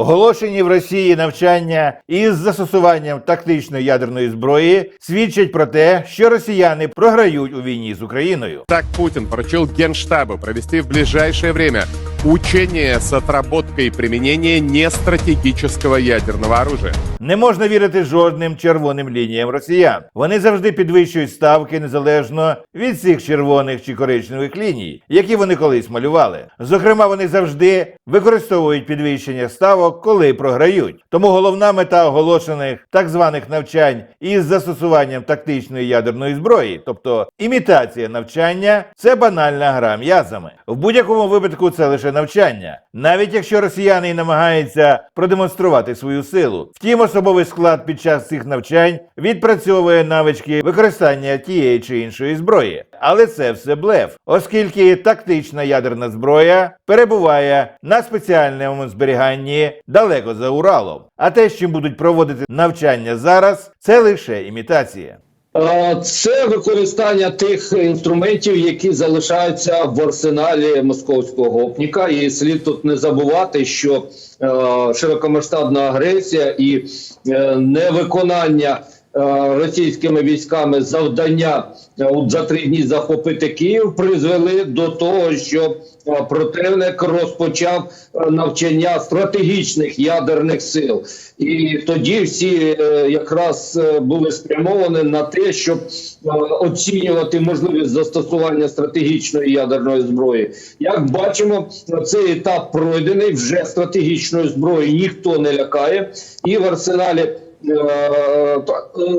Оголошені в Росії навчання із застосуванням тактичної ядерної зброї свідчать про те, що росіяни програють у війні з Україною. Так Путин поручил Генштабу провести в ближайшее время учение с отработкой применения нестратегического ядерного оружия. Не можна вірити жодним червоним лініям росіян. Вони завжди підвищують ставки незалежно від цих червоних чи коричневих ліній, які вони колись малювали. Зокрема, вони завжди використовують підвищення ставок, коли програють. Тому головна мета оголошених так званих навчань із застосуванням тактичної ядерної зброї, тобто імітація навчання, це банальна гра м'язами. В будь-якому випадку це лише навчання, навіть якщо росіяни і намагаються продемонструвати свою силу. Втім, особовий склад під час цих навчань відпрацьовує навички використання тієї чи іншої зброї. Але це все блеф, оскільки тактична ядерна зброя перебуває на спеціальному зберіганні далеко за Уралом. А те, з чим будуть проводити навчання зараз, це лише імітація. Е, Це використання тих інструментів, які залишаються в арсеналі московського гопніка. І слід тут не забувати, що е, широкомасштабна агресія і е, невиконання російськими військами завдання е, за три дні захопити Київ призвели до того, що е, противник розпочав е, навчання стратегічних ядерних сил. І тоді всі е, якраз е, були спрямовані на те, щоб е, оцінювати можливість застосування стратегічної ядерної зброї. Як бачимо, цей етап пройдений вже стратегічної зброї ніхто не лякає, і в арсеналі. Е, е,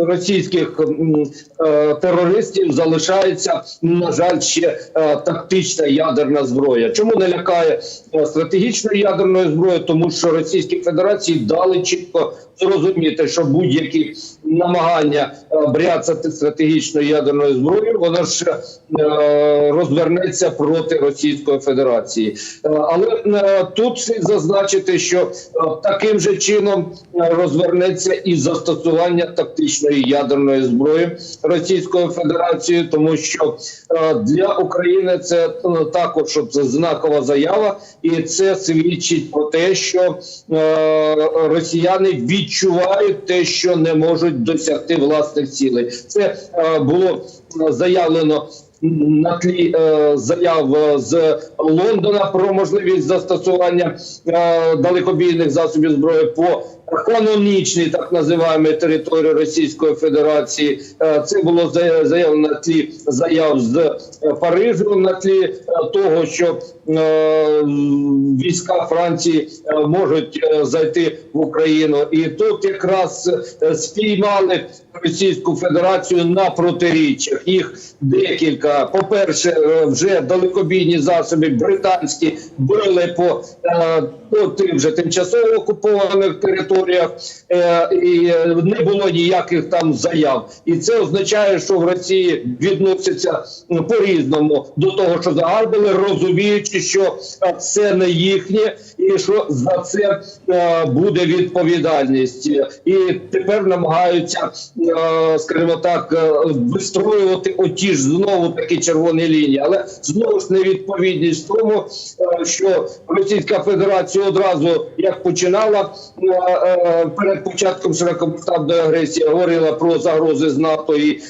Російських е, терористів залишається на жаль ще тактична ядерна зброя. Чому не лякає стратегічної ядерної зброї? Тому що Російській Федерації дали чітко зрозуміти, що будь-які намагання е, бряцати стратегічною ядерною зброєю, воно ж е, розвернеться проти Російської Федерації. Е, Але тут слід зазначити, що таким же чином розвернеться і застосування тактичної ядерної зброї Російською Федерацією, тому що для України це також знакова заява, і це свідчить про те, що росіяни відчувають те, що не можуть досягти власних цілей. Це е, було е, заявлено на тлі е, заяв е, з Лондона про можливість застосування е, далекобійних засобів зброї по канонічній так називаємо території Російської Федерації. Е, це було за- заявлено на тлі заяв з е, Парижу, на тлі е, того, що війська Франції можуть зайти в Україну, і тут якраз спіймали Російську Федерацію на протиріччях. Їх декілька. По перше, вже далекобійні засоби британські били по, е, по тим же тимчасово окупованих територіях, е, і не було ніяких там заяв. І це означає, що в Росії відносяться ну, по-різному до того, що загарбили, розуміючи, що е, це не їхнє, і що за це буде відповідальність. І тепер намагаються, скажімо так, вистроювати оті ж знову такі червоні лінії, але знову ж невідповідність тому, що Російська Федерація одразу як починала е, перед початком широкомасштабної агресії, говорила про загрози з НАТО і е,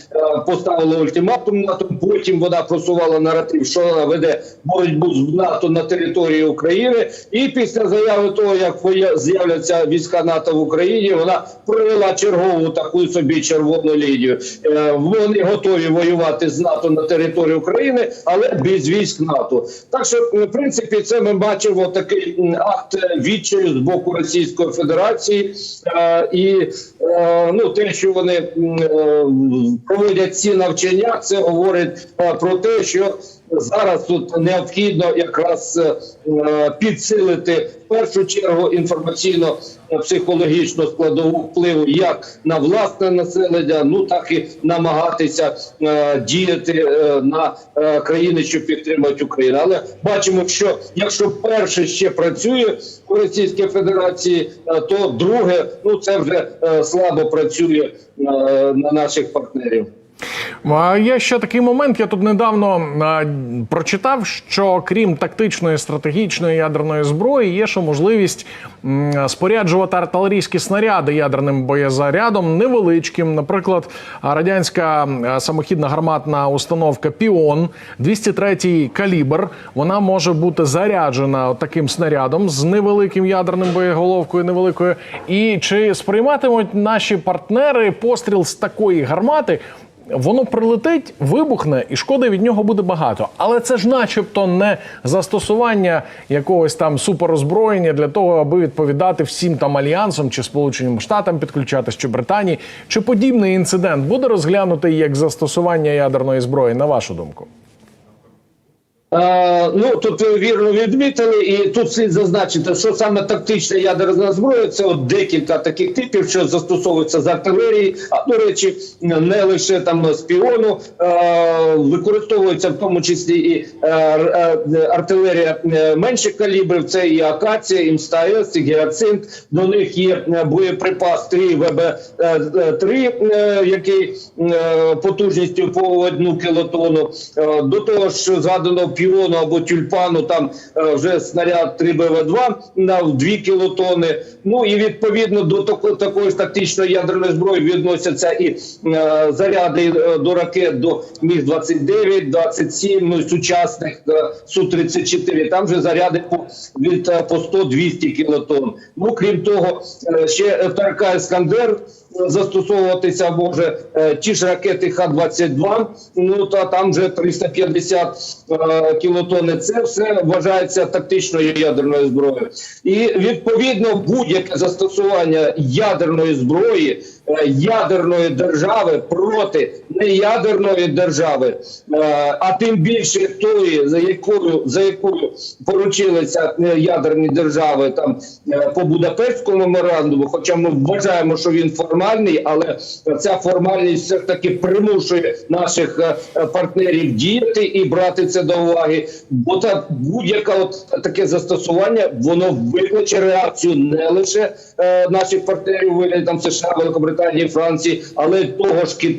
поставила ультиматум НАТО. Потім вона просувала наратив, що вона веде боротьбу з НАТО на території України. І після заяви того, як з'являться війська НАТО в Україні, вона провела чергову таку собі червону лінію. Е, Вони готові воювати з НАТО на території України, але без військ НАТО. Так що, в принципі, це ми бачимо такий акт відчаю з боку Російської Федерації. Е, і е, ну те, що вони е, проводять ці навчання, це говорить про те, що зараз тут необхідно якраз е, підсилити в першу чергу інформаційно-психологічну складову впливу як на власне населення, ну так і намагатися е, діяти е, на е, країни, що підтримують Україну. Але бачимо, що якщо перше ще працює у Російській Федерації, е, то друге, ну це вже е, слабо працює е, на наших партнерів. А Є ще такий момент. Я тут недавно а, прочитав, що крім тактичної стратегічної ядерної зброї, є ще можливість м, споряджувати артилерійські снаряди ядерним боєзарядом невеличким. Наприклад, радянська самохідна гарматна установка Піон 203 калібр. Вона може бути заряджена таким снарядом з невеликим ядерним боєголовкою, невеликою. І чи сприйматимуть наші партнери постріл з такої гармати? Воно прилетить, вибухне, і шкоди від нього буде багато. Але це ж, начебто, не застосування якогось там суперозброєння для того, аби відповідати всім там альянсам чи Сполученим Штатам підключатись, чи Британії. Чи подібний інцидент буде розглянутий як застосування ядерної зброї, на вашу думку? Е, ну тут ви вірно відмітили, і тут слід зазначити, що саме тактична ядерна зброя це от декілька таких типів, що застосовуються з артилерії. А до речі, не лише там з піону е, використовується в тому числі і е, е, артилерія е, менших калібрів. Це і акація, і МСТАЕС, і гіацинт. До них є е, боєприпас 3 ВБ 3 е, який е, потужністю по одну кілотону. Е, До того ж, згаданого піону або тюльпану, там е, вже снаряд 3 БВ-2 на 2 кілотони. Ну і відповідно до тако- такої ж тактичної ядерної зброї відносяться і е, заряди е, до ракет до Міг 29 27 ну сучасних е, Су-34. Там вже заряди по від по 100-200 кілотон. Ну крім того, ще ФРК Іскандер застосовуватися може е, ті ж ракети Х-22, ну та там вже 350 е, кілотонни. Це все вважається тактичною ядерною зброєю. І відповідно будь-яке застосування ядерної зброї е, ядерної держави проти неядерної держави, е, а тим більше тої, за якою за якою поручилися е, ядерні держави там е, по Будапештському меморандуму. Хоча ми вважаємо, що він формальний, але ця формальність все ж таки примушує наших партнерів діяти і брати це до уваги. Бо та будь-яке таке застосування воно викличе реакцію не лише наших партнерів вигляді там США, Великобританії, Франції, але того ж Китаю,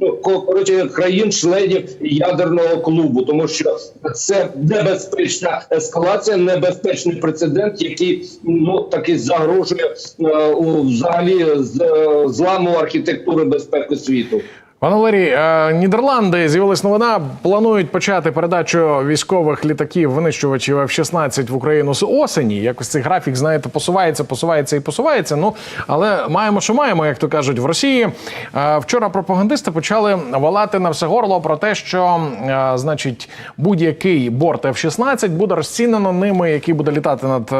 ну ко- коротше країн-членів ядерного клубу, тому що це небезпечна ескалація, небезпечний прецедент, який ну таки загрожує е, взагалі з е, зламу архітектури безпеки світу. Пане Валерій, е, Нідерланди з'явилась новина. Планують почати передачу військових літаків винищувачів F-16 в Україну з осені. Якось цей графік, знаєте, посувається, посувається і посувається. Ну але маємо, що маємо, як то кажуть, в Росії. Е, Вчора пропагандисти почали валати на все горло про те, що е, значить будь-який борт F-16 буде розцінено ними, який буде літати над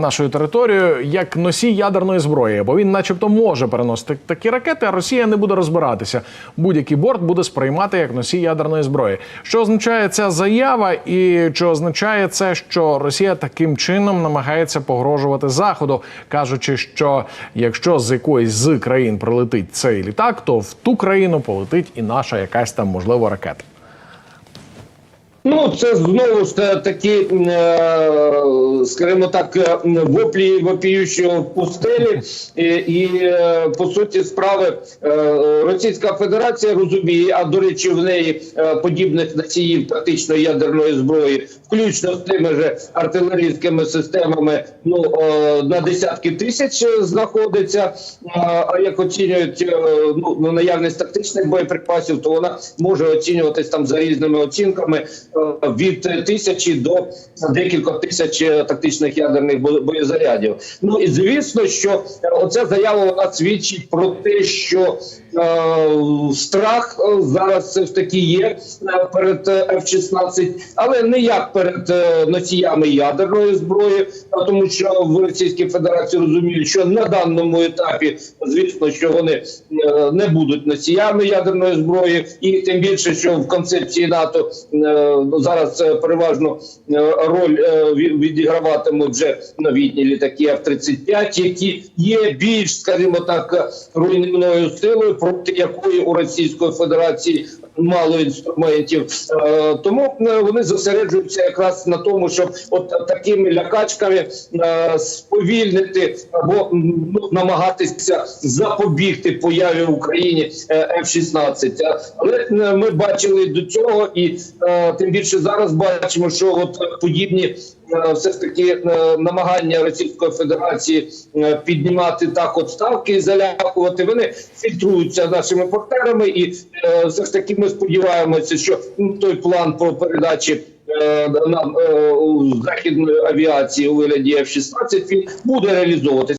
нашою територією, як носій ядерної зброї, бо він, начебто, може переносити такі ракети, а Росія не буде розбиратися. Будь-який борт буде сприймати як носій ядерної зброї. Що означає ця заява, і чи означає це, що Росія таким чином намагається погрожувати Заходу, кажучи, що якщо з якоїсь з країн прилетить цей літак, то в ту країну полетить і наша якась там можливо ракета. Ну, це знову ж та- такі, е, скажімо так, е, воплі вопіючого в пустелі. І, і е, по суті справи Російська Федерація розуміє, а до речі, в неї подібних носіїв тактичної ядерної зброї, включно з тими же артилерійськими системами, ну на десятки тисяч знаходиться. А як оцінюють ну, наявність тактичних боєприпасів, то вона може оцінюватись там за різними оцінками від тисячі до декількох тисяч е, тактичних ядерних бо- боєзарядів. Ну і звісно, що е, оця заява вона свідчить про те, що е, страх зараз все ж таки є перед е, F-16, але не як перед носіями ядерної зброї, тому що в Російській Федерації розуміють, що на даному етапі, звісно, що вони не будуть носіями ядерної зброї, і тим більше, що в концепції НАТО зараз е, переважно е, роль е, відіграватимуть вже новітні літаки F-35, які є більш, скажімо так, руйнівною силою, проти якої у Російської Федерації мало інструментів. Е, Тому е, вони зосереджуються якраз на тому, щоб от такими лякачками е, сповільнити або ну, намагатися запобігти появі в Україні е, F-16. Е, Але ми бачили до цього, і тим більше зараз бачимо, що от подібні все ж таки намагання Російської Федерації е, піднімати так от ставки і залякувати, вони фільтруються нашими партнерами, і е, все ж таки ми сподіваємося, що ну, той план по передачі. е, Нам західної авіації у вигляді F-16 він буде реалізовуватися.